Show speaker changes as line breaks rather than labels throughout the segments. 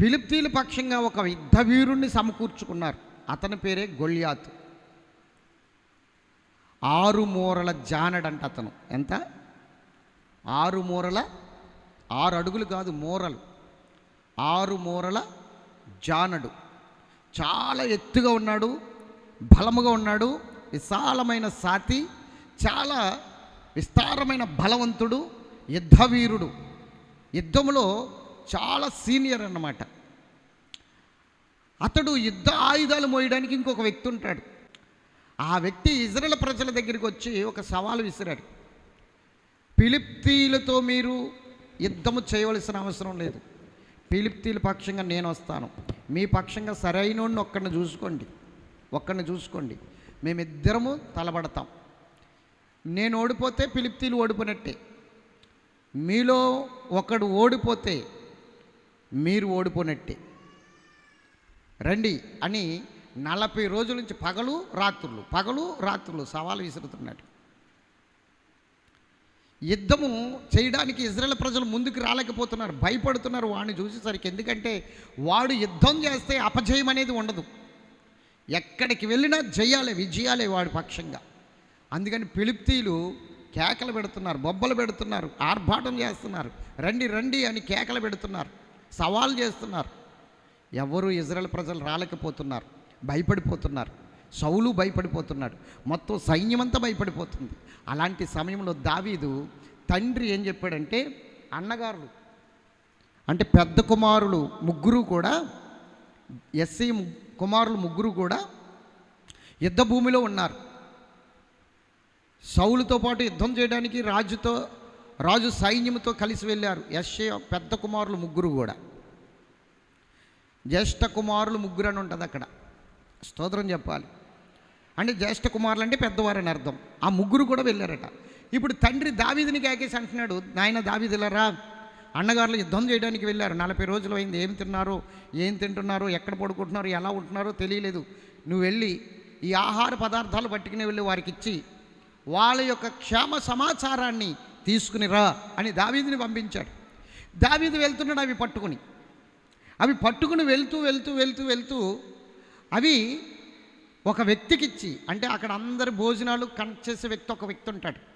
ఫిలిప్తీల పక్షంగా ఒక యుద్ధ వీరుణ్ణి సమకూర్చుకున్నారు. అతని పేరే గొల్యాతు ఆరు మూరల జానడంట అతను. ఎంత? ఆరు మూరల ఆరు అడుగులు కాదు మూరలు. ఆరు మూరల జానడు. చాలా ఎత్తుగా ఉన్నాడు బలముగా ఉన్నాడు విశాలమైన సాతి చాలా విస్తారమైన బలవంతుడు యుద్ధవీరుడు యుద్ధములో చాలా సీనియర్ అన్నమాట. అతడు యుద్ధ ఆయుధాలు మోయడానికి ఇంకొక వ్యక్తి ఉంటాడు. ఆ వ్యక్తి ఇజ్రాయెల్ ప్రజల దగ్గరికి వచ్చి ఒక సవాలు విసిరాడు. పిలిప్తీలతో మీరు యుద్ధము చేయవలసిన అవసరం లేదు. పిలిప్తీల పక్షంగా నేను వస్తాను. మీ పక్షంగా సరైన ఒక్కడిని చూసుకోండి. ఒక్కడిని చూసుకోండి. మేమిద్దరము తలబడతాం. నేను ఓడిపోతే పిలిప్తీలు ఓడిపోయినట్టే. మీలో ఒకడు ఓడిపోతే మీరు ఓడిపోయినట్టే రండి అని నలభై రోజుల నుంచి పగలు రాత్రులు పగలు రాత్రులు సవాలు విసురుతున్నాడు. యుద్ధము చేయడానికి ఇజ్రాయెల్ ప్రజలు ముందుకు రాలేకపోతున్నారు భయపడుతున్నారు వాడిని చూసేసరికి. ఎందుకంటే వాడు యుద్ధం చేస్తే అపజయం అనేది ఉండదు. ఎక్కడికి వెళ్ళినా జయాలే విజయాలే వాడి పక్షంగా. అందుకని పిలిప్తీలు కేకలు పెడుతున్నారు బొబ్బలు పెడుతున్నారు ఆర్భాటం చేస్తున్నారు. రండి రండి అని కేకలు పెడుతున్నారు. సవాల్ చేస్తున్నారు. ఎవరు ఇజ్రాయెల్ ప్రజలు రాలేకపోతున్నారు. భయపడిపోతున్నారు. సౌలు భయపడిపోతున్నాడు. మొత్తం సైన్యమంతా భయపడిపోతుంది. అలాంటి సమయంలో దావీదు తండ్రి ఏం చెప్పాడంటే అన్నగారులు అంటే పెద్ద కుమారులు ముగ్గురు కూడా ఎస్సీ కుమారులు ముగ్గురు కూడా యుద్ధ భూమిలో ఉన్నారు. సౌలుతో పాటు యుద్ధం చేయడానికి రాజుతో రాజు సైన్యంతో కలిసి వెళ్ళారు. యశ్య పెద్ద కుమారులు ముగ్గురు కూడా. జ్యేష్ఠ కుమారులు ముగ్గురు అని ఉంటుంది అక్కడ. స్తోత్రం చెప్పాలి. అంటే జ్యేష్ఠ కుమారులు అంటే పెద్దవారని అర్థం. ఆ ముగ్గురు కూడా వెళ్ళారట. ఇప్పుడు తండ్రి దావీదిని కేకేసి అంటున్నాడు నాయన దావీదిలరా అన్నగారులు యుద్ధం చేయడానికి వెళ్ళారు. నలభై రోజులు అయింది. ఏం తిన్నారు? ఏం తింటున్నారు? ఎక్కడ పడుకుంటున్నారు? ఎలా ఉంటున్నారో తెలియలేదు. నువ్వు వెళ్ళి ఈ ఆహార పదార్థాలు పట్టుకుని వెళ్ళి వారికి ఇచ్చి వాళ్ళ యొక్క క్షేమ సమాచారాన్ని తీసుకుని రా అని దావీదిని పంపించాడు. దావీది వెళ్తున్నాడు అవి పట్టుకుని. అవి పట్టుకుని వెళ్తూ వెళ్తూ వెళ్తూ వెళ్తూ అవి ఒక వ్యక్తికి ఇచ్చి అంటే అక్కడ అందరి భోజనాలు కనెక్ట్ చేసే వ్యక్తి ఒక వ్యక్తి ఉంటాడు.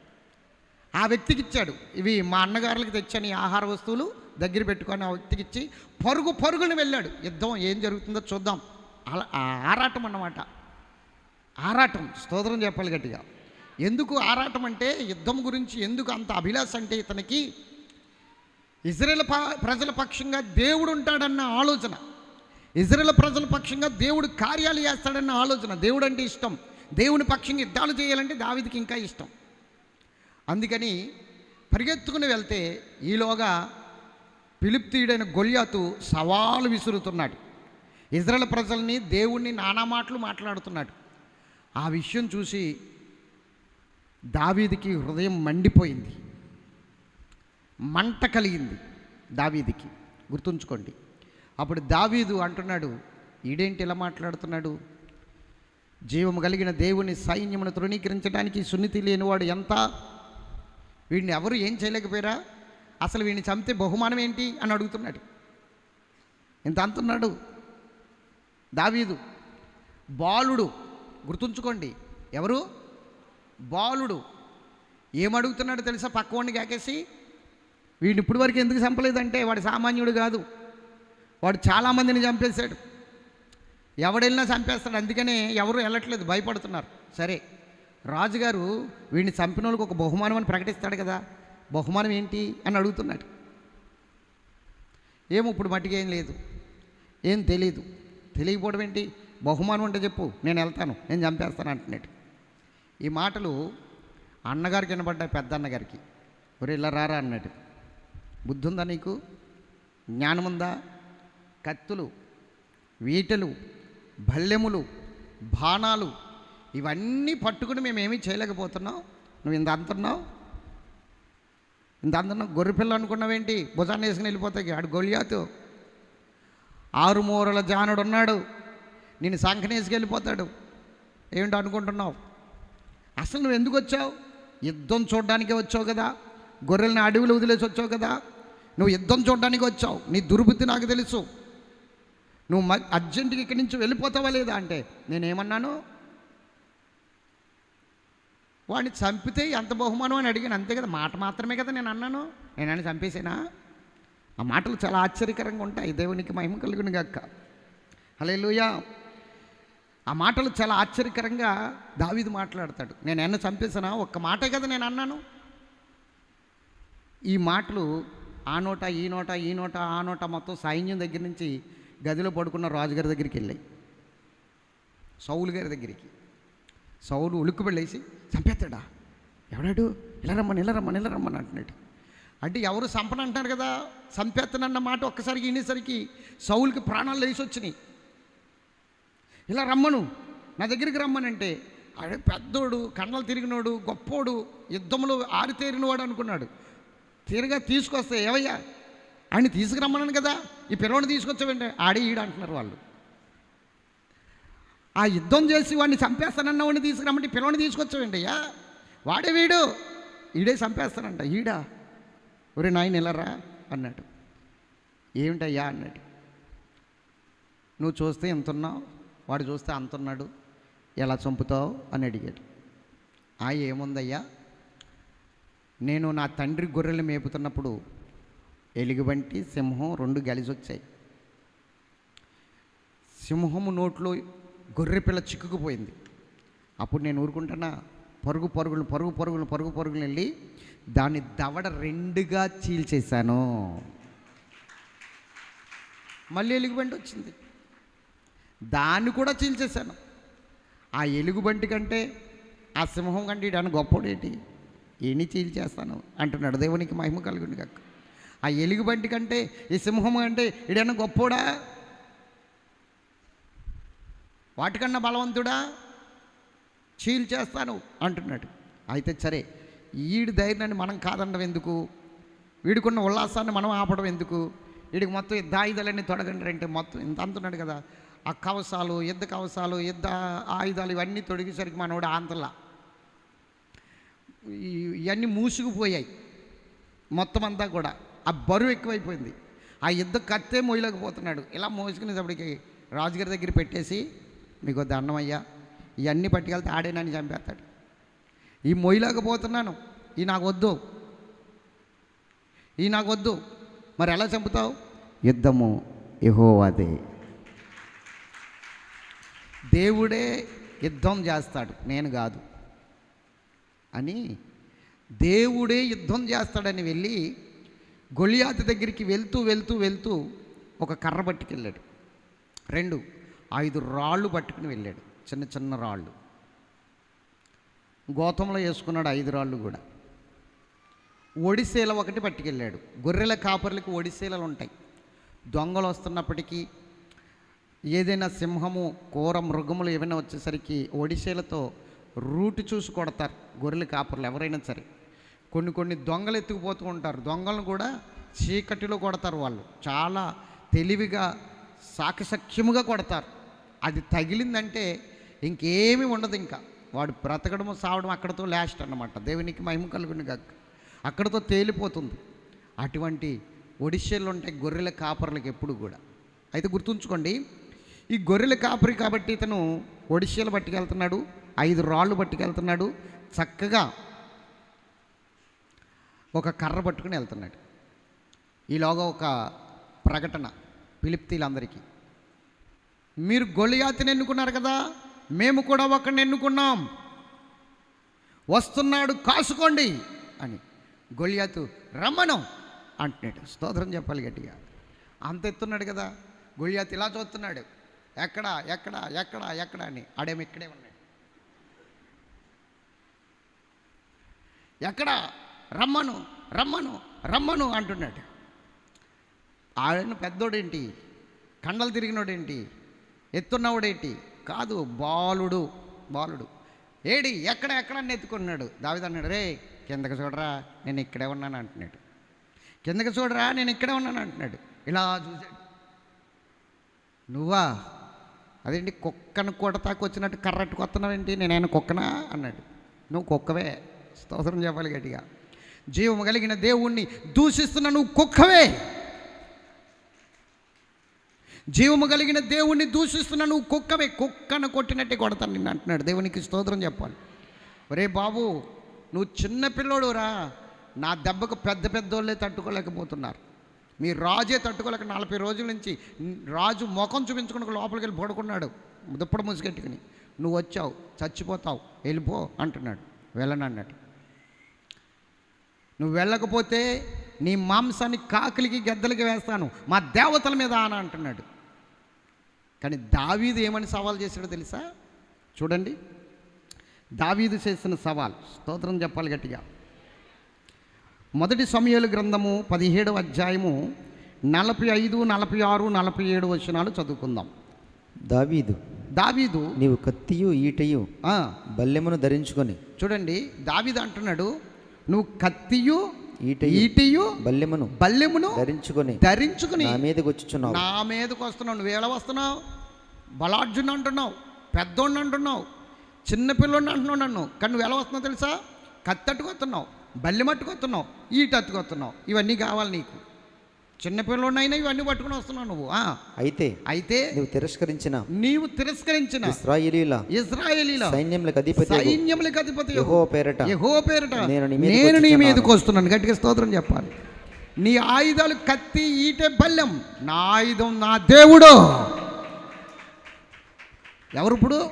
ఆ వ్యక్తికి ఇచ్చాడు ఇవి మా అన్నగారులకు తెచ్చని ఆహార వస్తువులు దగ్గర పెట్టుకొని ఆ వ్యక్తికి ఇచ్చి పరుగు పరుగుని వెళ్ళాడు. యుద్ధం ఏం జరుగుతుందో చూద్దాం. అలా ఆ ఆరాటం అన్నమాట. ఆరాటం స్తోత్రం చెప్పాలి గట్టిగా. ఎందుకు ఆరాటం అంటే యుద్ధం గురించి ఎందుకు అంత అభిలాష అంటే ఇతనికి ఇజ్రాయెల్ ప- ప్రజల పక్షంగా దేవుడు ఉంటాడన్న ఆలోచన. ఇజ్రాయెల్ ప్రజల పక్షంగా దేవుడు కార్యాలు చేస్తాడన్న ఆలోచన. దేవుడు అంటే ఇష్టం. దేవుని పక్షంగా యుద్ధాలు చేయాలంటే దావిదికి ఇంకా ఇష్టం. అందుకని పరిగెత్తుకుని వెళ్తే ఈలోగా పిలుప్తీయుడైన గొల్యాతు సవాలు విసురుతున్నాడు. ఇజ్రాయెల్ ప్రజల్ని దేవుణ్ణి నానా మాటలు మాట్లాడుతున్నాడు. ఆ విషయం చూసి దావీదికి హృదయం మండిపోయింది. మంట కలిగింది దావీదికి. గుర్తుంచుకోండి. అప్పుడు దావీదు అంటున్నాడు ఈడేంటి ఇలా మాట్లాడుతున్నాడు? జీవము కలిగిన దేవుని సైన్యమును తృణీకరించడానికి సున్నితి లేనివాడు ఎంత? వీడిని ఎవరు ఏం చేయలేకపోయారా? అసలు వీడిని చంపితే బహుమానం ఏంటి? అని అడుగుతున్నాడు. ఇంత అంటున్నాడు దావీదు. బాలుడు గుర్తుంచుకోండి ఎవరు? బాలుడు ఏమడుగుతున్నాడు తెలుసా? పక్కవాడిని కాకేసి? వీడిని ఇప్పుడు వరకు ఎందుకు చంపలేదంటే వాడు సామాన్యుడు కాదు. వాడు చాలామందిని చంపేశాడు. ఎవడెళ్ళినా చంపేస్తాడు. అందుకనే ఎవరు వెళ్ళట్లేదు భయపడుతున్నారు. సరే రాజుగారు వీడిని చంపిన వాళ్ళకి ఒక బహుమానం అని ప్రకటిస్తాడు కదా. బహుమానం ఏంటి అని అడుగుతున్నాడు. ఏమో ఇప్పుడు మట్టికి ఏం లేదు ఏం తెలియదు తెలియకపోవడం ఏంటి? బహుమానం అంటే చెప్పు నేను వెళ్తాను నేను చంపేస్తాను అంటున్నాడు. ఈ మాటలు అన్నగారికి వినబడ్డాయి పెద్ద అన్నగారికి ఒరే ఇలా రారా అన్నాడు బుద్ధి ఉందా నీకు? జ్ఞానం ఉందా కత్తులు వీటలు భల్లెములు బాణాలు ఇవన్నీ పట్టుకుని మేమేమీ చేయలేకపోతున్నావు చేయలేకపోతున్నాం. నువ్వు ఇంత అంతున్నావు? ఇంత అంతున్నావు? గొర్రెపిల్ల అనుకున్నావేంటి? భుజాన్ని వేసుకుని వెళ్ళిపోతాయి ఆడు గొలియాతు. ఆరు మూరల జానుడు ఉన్నాడు నేను సంఖనేసుకు వెళ్ళిపోతాడు ఏమిటో అనుకుంటున్నావు? అసలు నువ్వు ఎందుకు వచ్చావు? యుద్ధం చూడడానికే వచ్చావు కదా. గొర్రెలను అడవిలో వదిలేసి వచ్చావు కదా. నువ్వు యుద్ధం చూడడానికి వచ్చావు. నీ దుర్బుద్ధి నాకు తెలుసు. నువ్వు మ అర్జెంటుగా ఇక్కడి నుంచి వెళ్ళిపోతావా లేదా అంటే నేనేమన్నాను? వాడిని చంపితే ఎంత బహుమానం అని అడిగాను. అంతే కదా. మాట మాత్రమే కదా నేను అన్నాను. నేను నేనని చంపేసేనా? ఆ మాటలు చాలా ఆశ్చర్యకరంగా ఉంటాయి. దేవునికి మహిమ కలుగును గక్క హల్లెలూయా. ఆ మాటలు చాలా ఆశ్చర్యకరంగా దావీదు మాట్లాడతాడు. నేను ఎన్న చంపేసానా ఒక్క మాటే కదా నేను అన్నాను. ఈ మాటలు ఆ నోట ఈ నోట ఈ నోట ఆ నోట మొత్తం సైన్యం దగ్గర నుంచి గదిలో పడుకున్న రాజుగారి దగ్గరికి వెళ్ళాయి. సౌలు గారి దగ్గరికి. సౌలు ఉలుక్కు వెళ్ళేసి చంపేస్తాడా? ఎవడాడు? ఇలా రమ్మని ఇలా రమ్మని ఇలా రమ్మని అంటున్నాడు. అంటే ఎవరు చంపనంటున్నారు కదా? చంపేస్తానన్న మాట ఒక్కసారికి వినేసరికి సౌలుకి ప్రాణాలు లేచి వచ్చినాయి. ఇలా రమ్మను. నా దగ్గరికి రమ్మనంటే అడే పెద్దోడు కండలు తిరిగినోడు గొప్పోడు యుద్ధంలో ఆరితేరినవాడు అనుకున్నాడు. తీరుగా తీసుకొస్తే ఏవయ్యా ఆయన తీసుకురమ్మన్నాను కదా ఈ పిల్లవాడిని తీసుకొచ్చావంటే? ఆడే ఈడు అంటున్నారు వాళ్ళు. ఆ యుద్ధం చేసి వాడిని చంపేస్తానన్న వాడిని తీసుకురమ్మంటే ఈ పిల్లవాడిని తీసుకొచ్చావండి అయ్యా? వాడే వీడు. ఈడే చంపేస్తానంట. ఈడా? ఒరే నాయన వెళ్ళరా అన్నాడు. ఏమిటయ్యా అన్నాడు. నువ్వు చూస్తే ఎంత ఉన్నావు వాడు చూస్తే అంతున్నాడు ఎలా చంపుతావు? అని అడిగాడు. ఆ ఏముందయ్యా? నేను నా తండ్రి గొర్రెలు మేపుతున్నప్పుడు ఎలుగుబంటి సింహం రెండు గలిజొచ్చాయి వచ్చాయి సింహము నోట్లో గొర్రె పిల్ల చిక్కుకుపోయింది. అప్పుడు నేను ఊరుకుంటున్నా పరుగు పరుగులు పరుగు పరుగులు పరుగు పరుగులు వెళ్ళి దాన్ని దవడ రెండుగా చీల్చేశాను. మళ్ళీ ఎలుగుబంటి వచ్చింది. దాన్ని కూడా చీల్చేశాను. ఆ ఎలుగుబంటి కంటే ఆ సింహం కంటే ఇడాను గొప్పోడేటి? ఎన్ని చీల్చేస్తాను అంటున్నాడు. దేవునికి మహిమ కలుగుండి కక్క ఆ ఎలుగుబంటి కంటే ఈ సింహం అంటే ఇడన్నా గొప్పోడా? వాటికన్నా బలవంతుడా? చీల్చేస్తాను అంటున్నాడు. అయితే సరే వీడి ధైర్యాన్ని మనం కాదనడం ఎందుకు? వీడికున్న ఉల్లాసాన్ని మనం ఆపడం ఎందుకు? వీడికి మొత్తం దాయిదలన్నీ ఆయుధాలన్నీ తొడగండి అంటే మొత్తం ఇంత అంటున్నాడు కదా. ఆ కవసాలు యుద్ధ కవసాలు యుద్ధ ఆయుధాలు ఇవన్నీ తొడిగేసరికి మనోడు ఆంధ్రలా ఇవన్నీ మూసుకుపోయాయి. మొత్తం అంతా కూడా. ఆ బరువు ఎక్కువైపోయింది. ఆ యుద్ధ కత్తే మోయలేకపోతున్నాడు ఇలా మోసుకునేటప్పటికి రాజుగారి దగ్గర పెట్టేసి మీకు దండం అయ్యా ఇవన్నీ పట్టుకెళ్తే ఆడే నన్ను చంపేస్తాడు. ఈ మొయ్యలేకపోతున్నాను. ఈ నాకు వద్దు ఈ నాకు వద్దు మరి ఎలా చంపుతావు? యుద్ధము యహోవాదే. దేవుడే యుద్ధం చేస్తాడు. నేను కాదు. అని దేవుడే యుద్ధం చేస్తాడని వెళ్ళి గొలియాత దగ్గరికి వెళ్తూ వెళ్తూ వెళ్తూ ఒక కర్ర పట్టుకెళ్ళాడు. రెండు ఐదు రాళ్ళు పట్టుకుని వెళ్ళాడు. చిన్న చిన్న రాళ్ళు. గోతంలో వేసుకున్నాడు ఐదు రాళ్ళు కూడా. ఒడిశీల ఒకటి పట్టుకెళ్ళాడు. గొర్రెల కాపర్లకి ఒడిశీలలు ఉంటాయి. దొంగలు వస్తున్నప్పటికీ ఏదైనా సింహము కూర మృగములు ఏమైనా వచ్చేసరికి ఒడిసేలతో రూటు చూసి కొడతారు గొర్రెల కాపర్లు ఎవరైనా సరే. కొన్ని కొన్ని దొంగలు ఎత్తుకుపోతూ ఉంటారు. దొంగలను కూడా చీకటిలో కొడతారు వాళ్ళు. చాలా తెలివిగా సాకసఖ్యముగా కొడతారు. అది తగిలిందంటే ఇంకేమీ ఉండదు ఇంకా. వాడు బ్రతకడము సావడం అక్కడతో లాస్ట్ అనమాట దేవునికి మహిమ కలుగుని కాక అక్కడతో తేలిపోతుంది. అటువంటి ఒడిషేలు ఉంటాయి గొర్రెల కాపర్లకు ఎప్పుడు కూడా. అయితే గుర్తుంచుకోండి ఈ గొర్రెల కాపరి కాబట్టి ఇతను ఒడిషేలు పట్టుకెళ్తున్నాడు ఐదు రాళ్ళు పట్టుకెళ్తున్నాడు చక్కగా ఒక కర్ర పట్టుకుని వెళ్తున్నాడు. ఈలోగా ఒక ప్రకటన పిలిప్తీలందరికీ మీరు గొలియాతిని ఎన్నుకున్నారు కదా మేము కూడా ఒకరిని ఎన్నుకున్నాం. వస్తున్నాడు కాసుకోండి అని గొలియాతు రమ్మను అంటున్నాడు. స్తోత్రం చెప్పాలి గట్టిగా. అంత ఎత్తున్నాడు కదా గొలియాతు ఇలా చూస్తున్నాడు. ఎక్కడ ఎక్కడ ఎక్కడ ఎక్కడ అని. ఆడేమి ఇక్కడే ఉన్నాడు. ఎక్కడ? రమ్మను రమ్మను రమ్మను అంటున్నాడు. ఆయన పెద్దోడేంటి? కండలు తిరిగినోడేంటి? ఎత్తున్నవాడేంటి? కాదు బాలుడు బాలుడు. ఏడి ఎక్కడ ఎక్కడ ఎత్తుకున్నాడు? దావిదన్నాడు రే కిందకి చూడరా నేను ఇక్కడే ఉన్నాను అంటున్నాడు. కిందకి చూడరా నేను ఇక్కడే ఉన్నాను అంటున్నాడు. ఇలా చూశాడు. నువ్వా? అదేంటి కుక్కను కొడతాకు వచ్చినట్టు కర్రట్టు కొత్తనావేంటి? నేనైనా కుక్కనా? అన్నాడు. నువ్వు కుక్కవే. స్తోత్రం చెప్పాలి గట్టిగా. జీవము కలిగిన దేవుణ్ణి దూషిస్తున్న నువ్వు కుక్కవే. జీవము కలిగిన దేవుణ్ణి దూషిస్తున్న నువ్వు కుక్కవే. కుక్కను కొట్టినట్టే కొడతాను నిన్ను అంటున్నాడు. దేవునికి స్తోత్రం చెప్పాలి. ఒరే బాబు నువ్వు చిన్న పిల్లోడురా. నా దెబ్బకు పెద్ద పెద్దోళ్ళే తట్టుకోలేకపోతున్నారు. మీ రాజే తట్టుకోలేక నలభై రోజుల నుంచి రాజు ముఖం చూపించుకుని లోపలికి వెళ్ళి పడుకున్నాడు. దుప్పటి ముసుగెట్టుకుని నువ్వు వచ్చావు చచ్చిపోతావు వెళ్ళిపో అంటున్నాడు. వెళ్ళను అన్నట్టు నువ్వు వెళ్ళకపోతే నీ మాంసాన్ని కాకిలికి గద్దలకి వేస్తాను మా దేవతల మీద అని అంటున్నాడు. కానీ దావీదు ఏమని సవాల్ చేశాడో తెలుసా? చూడండి. దావీదు చేసిన సవాల్. స్తోత్రం చెప్పాలి గట్టిగా. మొదటి సమయాలు గ్రంథము పదిహేడవ అధ్యాయము నలభై ఐదు నలభై ఆరు నలభై ఏడు వచనాలు చదువుకుందాం.
దావీదు
దావీదు
నీవు కత్తియు ఈటయు బల్లెమును ధరించుకొని.
చూడండి దావీదు అంటున్నాడు నువ్వు కత్తియు
ఈటయు
ఈటియు
బల్లెమును
బల్లెమును
ధరించుకొని
ధరించుకుని
నా మీదకి వచ్చుచున్నావు.
నా మీదకి వస్తున్నావు నువ్వు ఎలా వస్తున్నావు? బలార్జున్ అంటున్నావు పెద్దోడిని అంటున్నావు చిన్నపిల్లోడిని అంటున్నావు నన్ను. కానీ నువ్వు ఎలా వస్తున్నావు తెలుసా? కత్తట్టుకొస్తున్నావు బల్లి మట్టుకొస్తున్నావు ఈట అట్టుకొస్తున్నావు ఇవన్నీ కావాలి నీకు. చిన్నపిల్లోడినైనా ఇవన్నీ పట్టుకుని వస్తున్నావు నువ్వు
అయితే
అయితే
నీవు తిరస్కరించిన
నీవు తిరస్కరించిన
ఇస్రాయేలీల
ఇజ్రాయేలీల
సైన్యములకు అధిపతి
సైన్యములకు అధిపతి
యెహోవా పేరట.
యహో పేరట.
నేను నీ మీదకి
నేను నీ. మీదకి వస్తున్నాను. గట్టిగా స్తోత్రం చెప్పాలి. నీ ఆయుధాలు కత్తి ఈటే బల్యం నా ఆయుధం నా దేవుడు. ఎవరు ఇప్పుడు?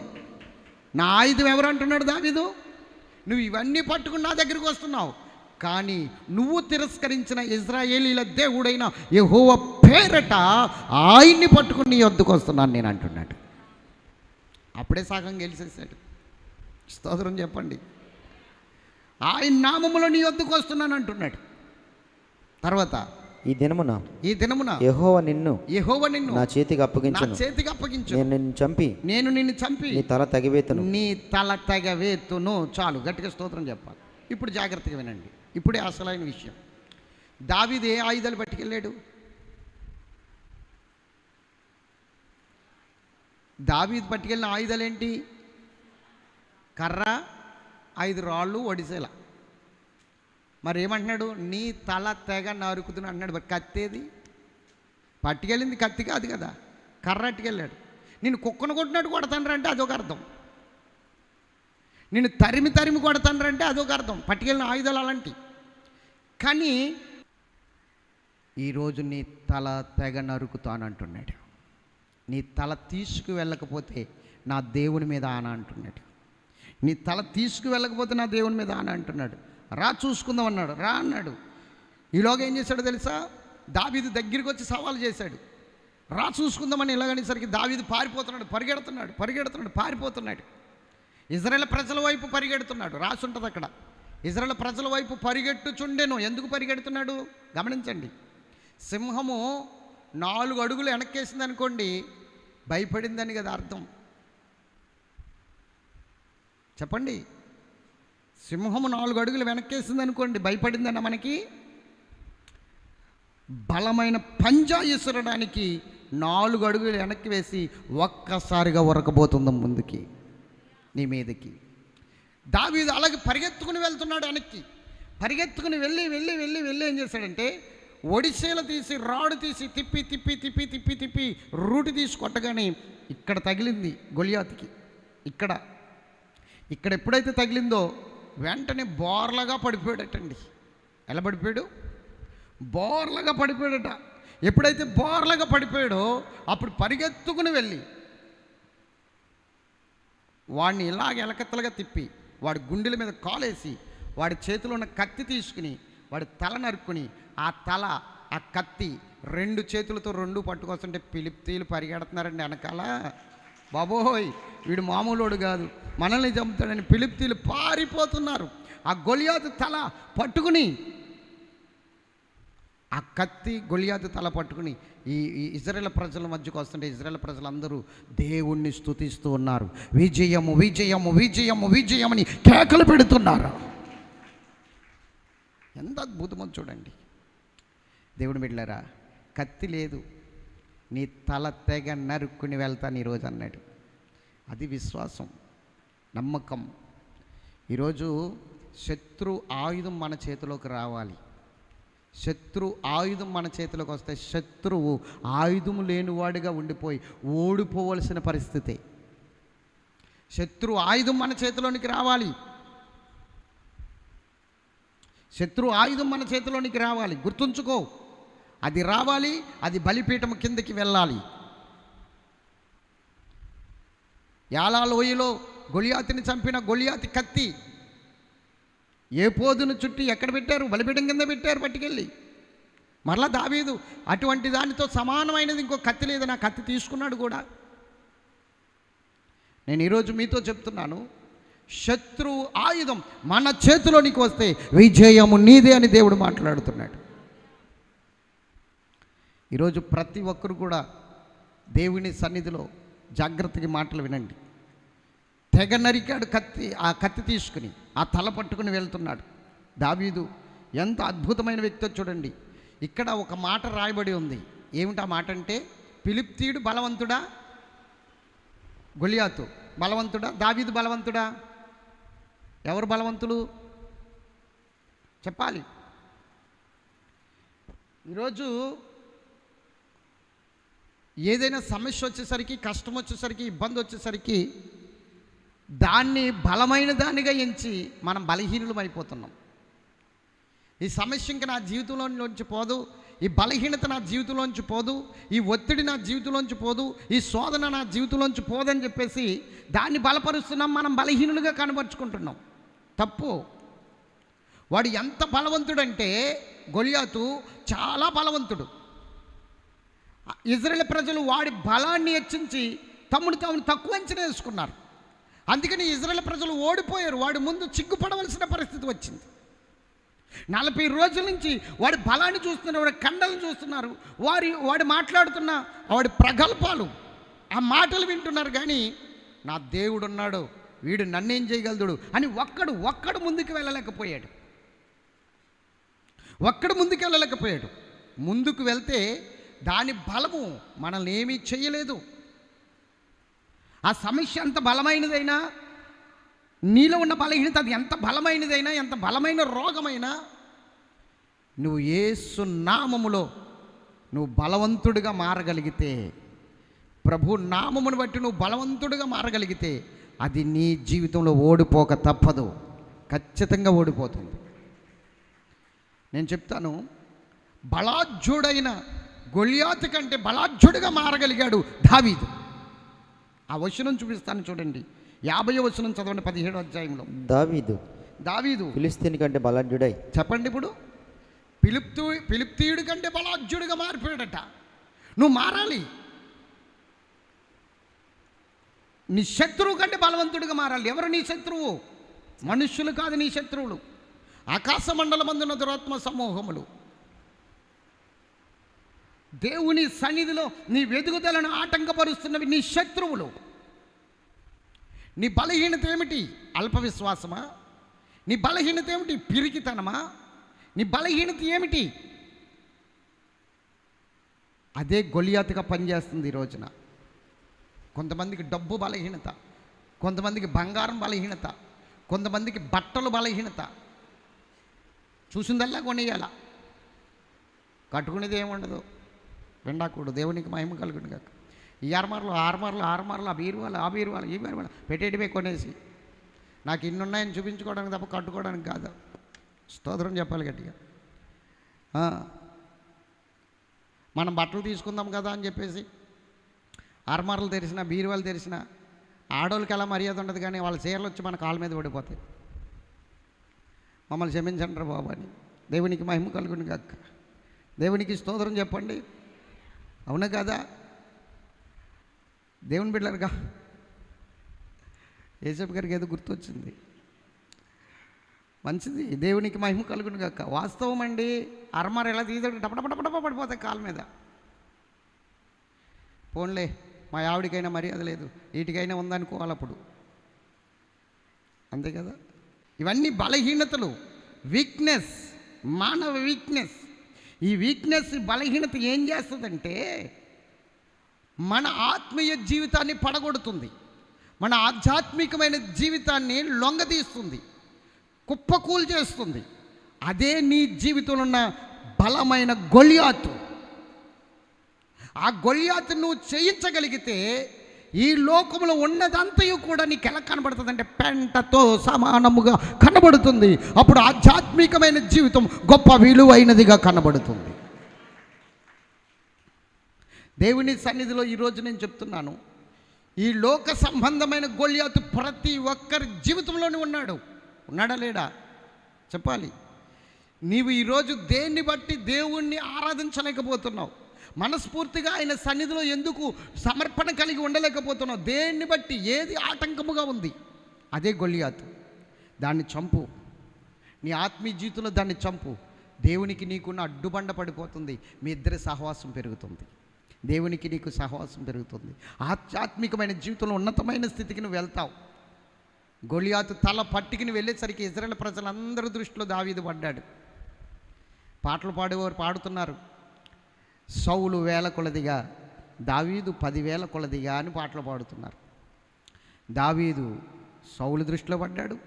నా ఆయుధం ఎవరు అంటున్నాడు దావీదు? నువ్వు ఇవన్నీ పట్టుకుని నా దగ్గరికి వస్తున్నావు. కానీ నువ్వు తిరస్కరించిన ఇజ్రాయేలీల దేవుడైన యహోవ పేరట ఆయన్ని పట్టుకుని నీ వద్దకు వస్తున్నాను నేను అంటున్నాడు. అప్పుడే సగం గెలిచేసాడు స్తోత్రం చెప్పండి. ఆయన నామములో నీ వద్దకు వస్తున్నాను అంటున్నాడు. తర్వాత
ఈ దినమున
ఈ దినమున
యెహోవా నిన్ను
యెహోవా నిన్ను
నా చేతికి
నా
అప్పగించును
చేతికి అప్పగించు
నేను నిన్ను చంపి
నేను నిన్ను చంపి
నీ తల తగివేతును.
నీ తల తెగవేతును. చాలు గట్టిగా స్తోత్రం చెప్పాలి. ఇప్పుడు జాగ్రత్తగా వినండి. ఇప్పుడే అసలైన విషయం. దావీదు ఏ ఆయుధాలు పట్టుకెళ్ళాడు? దావీదు పట్టుకెళ్ళిన ఆయుధాలు ఏంటి కర్ర ఐదు రాళ్ళు ఒడిసేల. మరి ఏమంటున్నాడు నీ తల తెగ నరుకుతున్నా అన్నాడు మరి కత్తేది? పట్టుకెళ్ళింది కత్తి కాదు కదా కర్ర అట్టుకెళ్ళాడు నేను కుక్కను కొట్టినట్టు కొడతానంటే అదొక అర్థం. నేను తరిమి తరిమి కొడతానంటే అదొక అర్థం. పట్టుకెళ్ళిన ఆయుధాలు అలాంటి. కానీ ఈరోజు నీ తల తెగ నరుకుతానంటున్నాడు. నీ తల తీసుకు వెళ్ళకపోతే నా దేవుని మీద ఆన అంటున్నాడు. నీ తల తీసుకు వెళ్ళకపోతే నా దేవుని మీద ఆన అంటున్నాడు. రా చూసుకుందాం అన్నాడు. రా అన్నాడు. ఈలోగా ఏం చేశాడో తెలుసా? దావీదు దగ్గరికి వచ్చి సవాల్ చేశాడు. రా చూసుకుందామని ఇలాగనేసరికి దావీదు పారిపోతున్నాడు పరిగెడుతున్నాడు పరిగెడుతున్నాడు పారిపోతున్నాడు. ఇజ్రాయెల్ ప్రజల వైపు పరిగెడుతున్నాడు. రాసి ఉంటుంది అక్కడ. ఇజ్రాయెల్ ప్రజల వైపు పరిగెట్టుచుండెను. ఎందుకు పరిగెడుతున్నాడు? గమనించండి. సింహము నాలుగు అడుగులు వెనక్కేసింది అనుకోండి భయపడిందని కదా అర్థం. చెప్పండి. సింహము నాలుగు అడుగులు వెనక్కేసింది అనుకోండి భయపడిందన్న మనకి? బలమైన పంజా ఇసరడానికి నాలుగు అడుగులు వెనక్కి వేసి ఒక్కసారిగా ఉరకబోతుంది ముందుకి నీ మీదకి. దావీదు అలాగే పరిగెత్తుకుని వెళ్తున్నాడు వెనక్కి. పరిగెత్తుకుని వెళ్ళి వెళ్ళి వెళ్ళి వెళ్ళి ఏం చేశాడంటే ఒడిసేలు తీసి రాడు తీసి తిప్పి తిప్పి తిప్పి తిప్పి తిప్పి రూటు తీసి కొట్టగానే ఇక్కడ తగిలింది గొలియాతికి. ఇక్కడ. ఇక్కడ ఎప్పుడైతే తగిలిందో వెంటనే బోర్లగా పడిపోయాడటండి. ఎలా పడిపోయాడు? బోర్లగా పడిపోయాడట. ఎప్పుడైతే బోర్లగా పడిపోయాడో అప్పుడు పరిగెత్తుకుని వెళ్ళి వాడిని ఇలాగ ఎలకత్తలుగా తిప్పి వాడి గుండెల మీద కాలేసి వాడి చేతిలో ఉన్న కత్తి తీసుకుని వాడి తల నరుక్కుని ఆ తల ఆ కత్తి రెండు చేతులతో రెండు పట్టుకొస్తుంటే పిలిప్తీలు పరిగెడుతున్నారండి వెనకాల. బాబోయ్! వీడు మామూలోడు కాదు. మనల్ని చంపుతాడని పిలిప్తీలు పారిపోతున్నారు. ఆ గొలియాతు తల పట్టుకుని ఆ కత్తి గొలియాతు తల పట్టుకుని ఈ ఈ ఇజ్రాయెల్ ప్రజల మధ్యకు వస్తుంటే ఇజ్రాయెల్ ప్రజలందరూ దేవుణ్ణి స్తుతిస్తూ ఉన్నారు. విజయము విజయము విజయము విజయమని కేకలు పెడుతున్నారు. ఎంత అద్భుతమో చూడండి. దేవుడు బిడ్డలారా కత్తి లేదు. నీ తల తెగ నరుక్కుని వెళ్తాను ఈరోజు అన్నాడు. అది విశ్వాసం నమ్మకం. ఈరోజు శత్రు ఆయుధం మన చేతిలోకి రావాలి. శత్రు ఆయుధం మన చేతిలోకి వస్తే శత్రువు ఆయుధం లేనివాడిగా ఉండిపోయి ఓడిపోవలసిన పరిస్థితి. శత్రు ఆయుధం మన చేతిలోనికి రావాలి. శత్రు ఆయుధం మన చేతిలోనికి రావాలి. గుర్తుంచుకో అది రావాలి అది బలిపీఠం కిందకి వెళ్ళాలి. యాలా లోయలో గొలియాతిని చంపిన గొలియాతి కత్తి. ఏ పోదును చుట్టి ఎక్కడ పెట్టారు? బలిపీఠం కింద పెట్టారు పట్టుకెళ్ళి. మరలా దావీదు అటువంటి దానితో సమానమైనది ఇంకో కత్తి లేదు నా కత్తి తీసుకున్నాడు కూడా. నేను ఈరోజు మీతో చెప్తున్నాను శత్రు ఆయుధం మన చేతిలోనికి వస్తే విజయము నీదే అని దేవుడు మాట్లాడుతున్నాడు. ఈరోజు ప్రతి ఒక్కరు కూడా దేవుని సన్నిధిలో జాగ్రత్తగా మాటలు వినండి. తెగ నరికాడు కత్తి ఆ కత్తి తీసుకుని ఆ తల పట్టుకుని వెళ్తున్నాడు. దావీదు ఎంత అద్భుతమైన వ్యక్తో చూడండి. ఇక్కడ ఒక మాట రాయబడి ఉంది. ఏమిటి ఆ మాట అంటే పిలిప్తీయుడు బలవంతుడా? గొలియాతు బలవంతుడా? దావీదు బలవంతుడా? ఎవరు బలవంతులు? చెప్పాలి. ఈరోజు ఏదైనా సమస్య వచ్చేసరికి కష్టం వచ్చేసరికి ఇబ్బంది వచ్చేసరికి దాన్ని బలమైన దానిగా ఎంచి మనం బలహీనులం అయిపోతున్నాం. ఈ సమస్య ఇంకా నా జీవితంలోంచి పోదు ఈ బలహీనత నా జీవితంలోంచి పోదు ఈ ఒత్తిడి నా జీవితంలోంచి పోదు ఈ శోధన నా జీవితంలోంచి పోదని చెప్పేసి దాన్ని బలపరుస్తున్నాం మనం బలహీనులుగా కనబరుచుకుంటున్నాం. తప్పు. వాడు ఎంత బలవంతుడంటే గొలియాతు చాలా బలవంతుడు. ఇజ్రాయెల్ ప్రజలు వాడి బలాన్ని హెచ్చించి తమ్ముడు తాము తక్కువ అంచనా వేసుకున్నారు. అందుకని ఇజ్రాయెల్ ప్రజలు ఓడిపోయారు. వాడి ముందు చిగ్గుపడవలసిన పరిస్థితి వచ్చింది. నలభై రోజుల నుంచి వాడి బలాన్ని చూస్తున్నారు వాడి కండలను చూస్తున్నారు. వారి వాడు మాట్లాడుతున్న వాడి ప్రగల్భాలు ఆ మాటలు వింటున్నారు కానీ నా దేవుడు ఉన్నాడు వీడు నన్నేం చేయగలదుడు అని ఒక్కడు ఒక్కడు ముందుకు వెళ్ళలేకపోయాడు. ఒక్కడు ముందుకు వెళ్ళలేకపోయాడు. ముందుకు వెళ్తే దాని బలము మనల్ని ఏమీ చేయలేదు. ఆ సమస్య ఎంత బలమైనదైనా నీలో ఉన్న బలహీనత అది ఎంత బలమైనదైనా ఎంత బలమైన రోగమైనా నువ్వు ఏసు నామములో నువ్వు బలవంతుడిగా మారగలిగితే ప్రభు నామమును బట్టి నువ్వు బలవంతుడిగా మారగలిగితే అది నీ జీవితంలో ఓడిపోక తప్పదు. ఖచ్చితంగా ఓడిపోతుంది. నేను చెప్తాను బలాఢ్యుడైన గొలియాతు కంటే బలాఢ్యుడిగా మారగలిగాడు దావీదు. ఆ వచనం చూపిస్తాను చూడండి. యాభై వచనం చదవండి పదిహేడు అధ్యాయంలో.
దావీదు.
దావీదు.
ఫిలిస్తీన్ కంటే బలాఢ్యుడై.
చెప్పండి ఇప్పుడు. పిలుప్తు పిలుప్తీయుడి కంటే బలాఢ్యుడిగా మారిపోయాడట. నువ్వు మారాలి. నీ శత్రువు కంటే బలవంతుడిగా మారాలి. ఎవరు నీ శత్రువు? మనుష్యులు కాదు నీ శత్రువులు. ఆకాశ మండలమందున దురాత్మ సమూహములు. దేవుని సన్నిధిలో నీ వెదుగుదలను ఆటంకపరుస్తున్నవి నీ శత్రువులు. నీ బలహీనత ఏమిటి? అల్ప విశ్వాసమా నీ బలహీనత ఏమిటి? పిరికితనమా? నీ బలహీనత ఏమిటి? అదే గొలియాతగా పనిచేస్తుంది ఈ రోజున. కొంతమందికి డబ్బు బలహీనత కొంతమందికి బంగారం బలహీనత కొంతమందికి బట్టలు బలహీనత. చూసిందల్లా కొనియాల? కట్టుకునేది ఏముండదు. వెండాకుడు దేవునికి మహిమ కలుగుండు కాక ఈ ఆర్మార్లు ఆర్మార్లు ఆర్మార్లు ఆ బీరువాలు ఆ బీరువాలు ఈ బీరువాలు పెట్టేటివే కొనేసి. నాకు ఇన్ని ఉన్నాయని చూపించుకోవడానికి తప్ప కట్టుకోవడానికి కాదు. స్తోత్రం చెప్పాలి గట్టిగా. మనం బట్టలు తీసుకుందాం కదా అని చెప్పేసి ఆర్మార్లు తెరిచిన బీరువాలు తెరిచిన ఆడోళ్ళకి ఎలా మర్యాద ఉండదు కానీ వాళ్ళ చీరలు వచ్చి మన కాళ్ళ మీద పడిపోతాయి. మమ్మల్ని క్షమించండి రా బాబు అని. దేవునికి మహిమ కలుగును కాక దేవునికి స్తోత్రం చెప్పండి. అవునా కదా? దేవుని బిడ్డలుగా ఏసప్ గారికి ఏదో గుర్తొచ్చింది. మంచిది. దేవునికి మహిమ కలుగును కాక వాస్తవం అండి అరమారు ఎలా తీసాడు టపటపటపటప పడిపోతాయి కాళ్ళ మీద. పోన్లే మా ఆవిడికైనా మర్యాద లేదు. వీటికైనా ఉందనుకోవాలి అప్పుడు అంతే కదా? ఇవన్నీ బలహీనతలు. వీక్నెస్ మానవ వీక్నెస్ ఈ వీక్నెస్ బలహీనత ఏం చేస్తుందంటే మన ఆత్మీయ జీవితాన్ని పడగొడుతుంది. మన ఆధ్యాత్మికమైన జీవితాన్ని లొంగదీస్తుంది. కుప్పకూలు చేస్తుంది. అదే నీ జీవితంలో ఉన్న బలమైన గొలియాతు. ఆ గొలియాతు నువ్వు చేయించగలిగితే ఈ లోకంలో ఉన్నదంతయు కూడా నీకు ఎలా కనబడుతుంది అంటే పెంటతో సమానముగా కనబడుతుంది. అప్పుడు ఆధ్యాత్మికమైన జీవితం గొప్ప విలువైనదిగా కనబడుతుంది. దేవుని సన్నిధిలో ఈరోజు నేను చెప్తున్నాను. ఈ లోక సంబంధమైన గొల్యాతు ప్రతి ఒక్కరి జీవితంలోనే ఉన్నాడు. ఉన్నాడా లేడా? చెప్పాలి. నీవు ఈరోజు దేన్ని బట్టి దేవుణ్ణి ఆరాధించలేకపోతున్నావు? మనస్ఫూర్తిగా ఆయన సన్నిధిలో ఎందుకు సమర్పణ కలిగి ఉండలేకపోతున్నావు? దేన్ని బట్టి? ఏది ఆటంకముగా ఉంది? అదే గొల్లియాతు. దాన్ని చంపు. నీ ఆత్మీయ జీవితంలో దాన్ని చంపు. దేవునికి నీకున్న అడ్డుబండ పడిపోతుంది. మీ ఇద్దరి సహవాసం పెరుగుతుంది. దేవునికి నీకు సహవాసం పెరుగుతుంది. ఆధ్యాత్మికమైన జీవితంలో ఉన్నతమైన స్థితికి నువ్వు వెళ్తావు. గొలియాతు తల పట్టుకుని వెళ్ళేసరికి ఇజ్రాయెల్ ప్రజలందరి దృష్టిలో దావీదు పడ్డాడు. పాటలు పాడేవారు పాడుతున్నారు. సౌలు వేల కొలదిగా దావీదు పదివేల కొలదిగా అని పాటలు పాడుతున్నారు. దావీదు సౌలు దృష్టిలో పడ్డాడు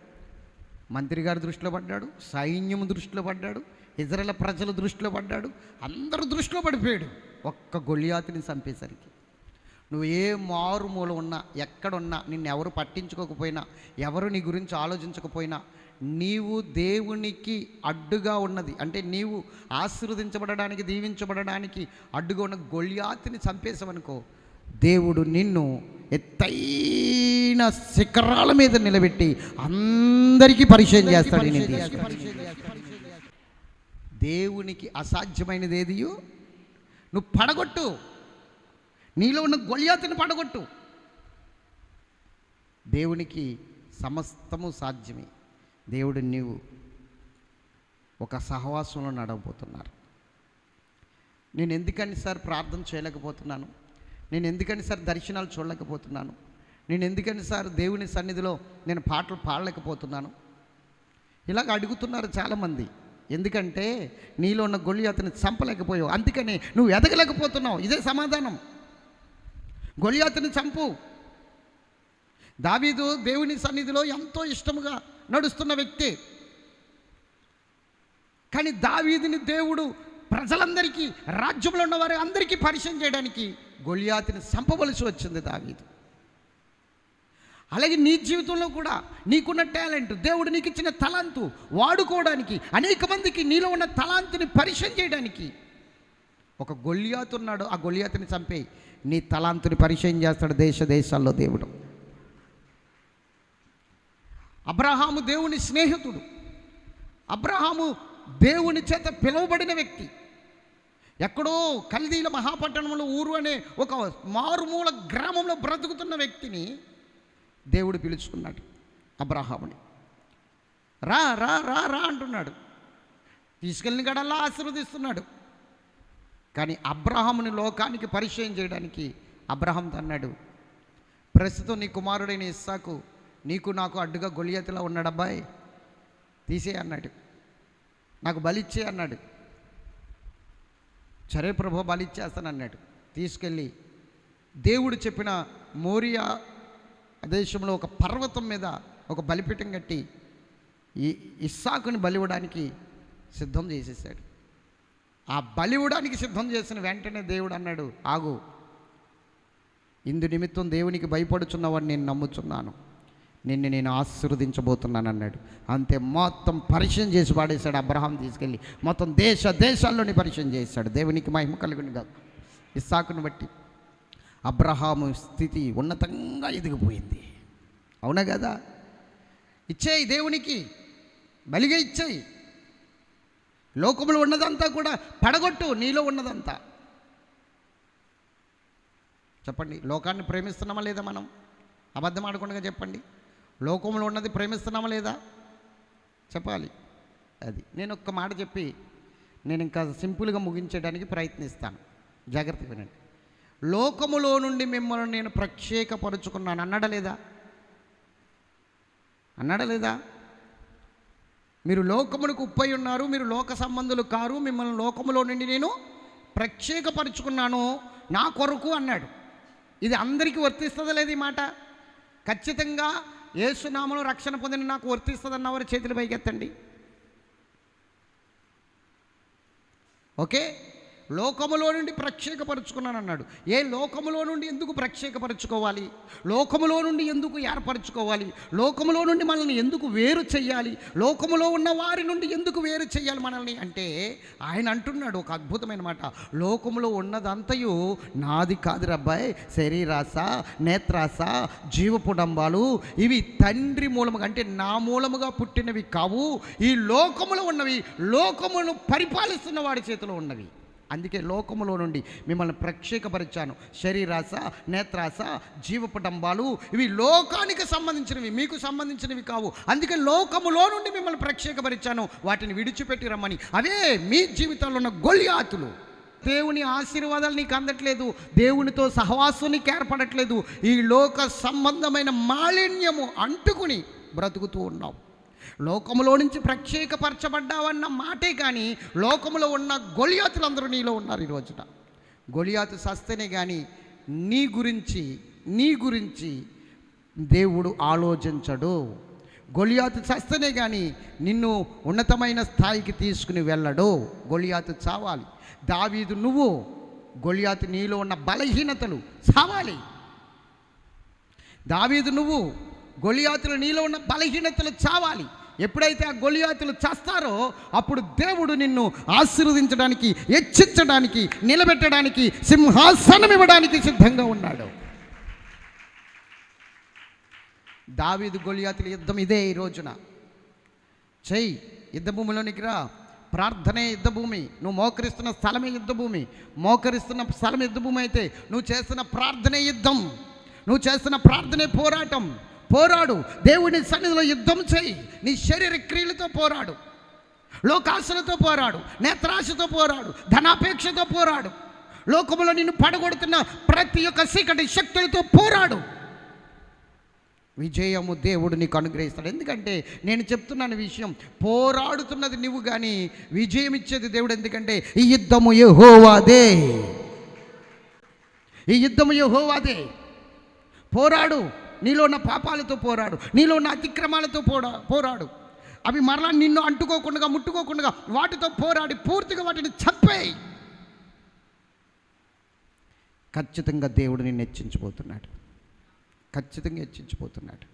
మంత్రి గారి దృష్టిలో పడ్డాడు సైన్యం దృష్టిలో పడ్డాడు ఇజ్రాయల్ ప్రజల దృష్టిలో పడ్డాడు అందరు దృష్టిలో పడిపోయాడు. ఒక్క గొలియాతిని చంపేసరికి. నువ్వు ఏ మారుమూల ఉన్నా ఎక్కడున్నా నిన్ను ఎవరు పట్టించుకోకపోయినా ఎవరు నీ గురించి ఆలోచించకపోయినా నీవు దేవునికి అడ్డుగా ఉన్నది. అంటే నీవు ఆశీర్వదించబడడానికి దీవించబడడానికి అడ్డుగా ఉన్న గొలియాతిని చంపేసావనుకో దేవుడు నిన్ను ఎత్తైన శిఖరాల మీద నిలబెట్టి అందరికీ పరిచయం చేస్తాడు. దేవునికి అసాధ్యమైనది ఏదియో నువ్వు పడగొట్టు. నీలో ఉన్న గొల్యాతుని పడగొట్టు. దేవునికి సమస్తము సాధ్యమే. దేవుడు నీవు ఒక సహవాసంలో నడవబోతున్నారు. నేను ఎందుకని సార్ ప్రార్థన చేయలేకపోతున్నాను? నేను ఎందుకని సార్ దర్శనాలు చూడలేకపోతున్నాను? నేను ఎందుకని సార్ దేవుని సన్నిధిలో నేను పాటలు పాడలేకపోతున్నాను? ఇలాగ అడుగుతున్నారు చాలామంది. ఎందుకంటే నీలో ఉన్న గొల్లి అతను చంపలేకపోయావు. అందుకని నువ్వు ఎదగలేకపోతున్నావు. ఇదే సమాధానం. గొలియాతుని చంపు. దావీదు దేవుని సన్నిధిలో ఎంతో ఇష్టముగా నడుస్తున్న వ్యక్తే. కానీ దావీదుని దేవుడు ప్రజలందరికీ రాజ్యంలో ఉన్న వారి అందరికీ పరిచయం చేయడానికి గొలియాతిని చంపవలసి వచ్చింది దావీదు. అలాగే నీ జీవితంలో కూడా నీకున్న టాలెంట్ దేవుడు నీకు ఇచ్చిన తలాంతు వాడుకోవడానికి అనేక మందికి నీలో ఉన్న తలాంతుని పరిచయం చేయడానికి ఒక గొలియాతున్నాడు ఆ గొలియాతుని చంపే నీ తలాంతుని పరిచయం చేస్తాడు దేశ దేశాల్లో దేవుడు. అబ్రహాము దేవుని స్నేహితుడు. అబ్రహాము దేవుని చేత పిలువబడిన వ్యక్తి. ఎక్కడో కల్దీల మహాపట్టణంలో ఊరు అనే ఒక మారుమూల గ్రామంలో బ్రతుకుతున్న వ్యక్తిని దేవుడు పిలుచుకున్నాడు అబ్రహాముని. రా రా రా రా అంటున్నాడు. తీసుకెళ్ళిన గడల్లా ఆశీర్వదిస్తున్నాడు. కానీ అబ్రహాముని లోకానికి పరిచయం చేయడానికి అబ్రహాం అన్నాడు ప్రస్తుతం నీ కుమారుడైన ఇస్సాకు నీకు నాకు అడ్డుగా గొలియతలో ఉన్నాడు అబ్బాయి. తీసే అన్నాడు. నాకు బలిచ్చే అన్నాడు. సరే ప్రభు బలిచ్చేస్తాను అన్నాడు. తీసుకెళ్ళి దేవుడు చెప్పిన మోరియా దేశంలో ఒక పర్వతం మీద ఒక బలిపీఠం కట్టి ఈ ఇస్సాకుని బలివ్వడానికి సిద్ధం చేసేసాడు. ఆ బలివ్వడానికి సిద్ధం చేసిన వెంటనే దేవుడు అన్నాడు ఆగు. ఇందు నిమిత్తం దేవునికి భయపడుచున్నవాడిని నేను నమ్ముచున్నాను. నిన్ను నేను ఆశీర్వదించబోతున్నాను అన్నాడు అంతే మొత్తం పరిచయం చేసి పాడేశాడు అబ్రహాం తీసుకెళ్ళి. మొత్తం దేశ దేశాల్లోని పరిచయం చేశాడు. దేవునికి మహిమ కలుగుని కాదు ఇస్సాకును బట్టి అబ్రహాము స్థితి ఉన్నతంగా ఎదిగిపోయింది. అవునా కదా? ఇచ్చేయి దేవునికి. బలిగా ఇచ్చేయి. లోకములు ఉన్నదంతా కూడా పడగొట్టు నీలో ఉన్నదంతా. చెప్పండి లోకాన్ని ప్రేమిస్తున్నామా లేదా మనం? అబద్ధం ఆడకుండా చెప్పండి. లోకంలో ఉన్నది ప్రేమిస్తున్నామా లేదా? చెప్పాలి. అది. నేను ఒక్క మాట చెప్పి నేను ఇంకా సింపుల్గా ముగించడానికి ప్రయత్నిస్తాను. జాగ్రత్త వినండి. లోకములో నుండి మిమ్మల్ని నేను ప్రత్యేకపరుచుకున్నాను. అన్నాడా లేదా? అన్నాడా లేదా? మీరు లోకమునకు ఉప్పై ఉన్నారు మీరు లోక సంబంధులు కారు మిమ్మల్ని లోకములో నుండి నేను ప్రత్యేకపరుచుకున్నాను నా కొరకు అన్నాడు. ఇది అందరికీ వర్తిస్తుందా లేదు ఈ మాట? ఖచ్చితంగా ఏసునామను రక్షణ పొందిన నాకు వర్తిస్తుందన్న వారు చేతులు పైకెత్తండి. ఓకే? లోకములో నుండి ప్రత్యేకపరుచుకున్నాను అన్నాడు ఏ లోకములో నుండి ఎందుకు ప్రత్యేకపరుచుకోవాలి? లోకములో నుండి ఎందుకు ఏర్పరచుకోవాలి? లోకములో నుండి మనల్ని ఎందుకు వేరు చేయాలి లోకములో ఉన్న వారి నుండి ఎందుకు వేరు చేయాలి మనల్ని? అంటే ఆయన అంటున్నాడు ఒక అద్భుతమైన మాట. లోకములో ఉన్నదంతయు నాది కాదు రబ్బాయ్ శరీరాస నేత్రాస జీవపుడంబాలు. ఇవి తండ్రి మూలముగా అంటే నా మూలముగా పుట్టినవి కావు. ఈ లోకములో ఉన్నవి లోకమును పరిపాలిస్తున్న వాడి చేతిలో ఉన్నవి. అందుకే లోకములో నుండి మిమ్మల్ని ప్రత్యేకపరిచాను. శరీరాస నేత్రాస జీవపటంబాలు ఇవి లోకానికి సంబంధించినవి మీకు సంబంధించినవి కావు. అందుకే లోకములో నుండి మిమ్మల్ని ప్రత్యేకపరిచాను. వాటిని విడిచిపెట్టి రమ్మని. అదే మీ జీవితంలో ఉన్న గొల్యాతులు దేవుని ఆశీర్వాదాలు నీకు అందట్లేదు. దేవునితో సహవాసం నీకు ఏర్పడట్లేదు. ఈ లోక సంబంధమైన మాలిన్యము అంటుకుని బ్రతుకుతూ ఉన్నావు. లోకములో నుంచి ప్రత్యేకపరచబడ్డావన్న మాటే కానీ లోకములో ఉన్న గొలియాతులందరూ నీలో ఉన్నారు ఈ రోజున. గొలియాతు సస్తేనే కానీ నీ గురించి నీ గురించి దేవుడు ఆలోచించడు. గొలియాతు చస్తేనే కానీ నిన్ను ఉన్నతమైన స్థాయికి తీసుకుని వెళ్ళడు. గొలియాతు చావాలి. దావీదు నువ్వు గొలియాతు నీలో ఉన్న బలహీనతలు చావాలి. దావీదు నువ్వు గొలియాతులు నీలో ఉన్న బలహీనతలు చావాలి. ఎప్పుడైతే ఆ గొలియాతులు చేస్తారో అప్పుడు దేవుడు నిన్ను ఆశీర్వదించడానికి హెచ్చించడానికి నిలబెట్టడానికి సింహాసనం ఇవ్వడానికి సిద్ధంగా ఉన్నాడు. దావీదు గొలియాతుల యుద్ధం ఇదే ఈ రోజున. చెయ్యి యుద్ధ భూమిలోనికి రా. ప్రార్థనే యుద్ధభూమి నువ్వు మోకరిస్తున్న స్థలమే యుద్ధ భూమి. మోకరిస్తున్న స్థలం యుద్ధభూమి అయితే నువ్వు చేస్తున్న ప్రార్థనే యుద్ధం. నువ్వు చేస్తున్న ప్రార్థనే పోరాటం. పోరాడు. దేవుని సన్నిధిలో యుద్ధం చేయి. నీ శరీర క్రియలతో పోరాడు. లోకాశలతో పోరాడు. నేత్రాశతో పోరాడు. ధనాపేక్షతో పోరాడు. లోకములో నిన్ను పడగొడుతున్న ప్రతి ఒక్క చీకటి శక్తులతో పోరాడు. విజయము దేవుడు నీకు అనుగ్రహిస్తాడు. ఎందుకంటే నేను చెప్తున్నాను విషయం. పోరాడుతున్నది నువ్వు కానీ విజయం ఇచ్చేది దేవుడు ఎందుకంటే ఈ యుద్ధము యహోవాదే. ఈ యుద్ధము యహోవాదే. పోరాడు. నీలో ఉన్న పాపాలతో పోరాడు. నీలో ఉన్న అతిక్రమాలతో పోరా పోరాడు. అవి మరలా నిన్ను అంటుకోకుండా ముట్టుకోకుండా వాటితో పోరాడి పూర్తిగా వాటిని చంపేయి. ఖచ్చితంగా దేవుడు నిన్ను హెచ్చించబోతున్నాడు. ఖచ్చితంగా హెచ్చించబోతున్నాడు.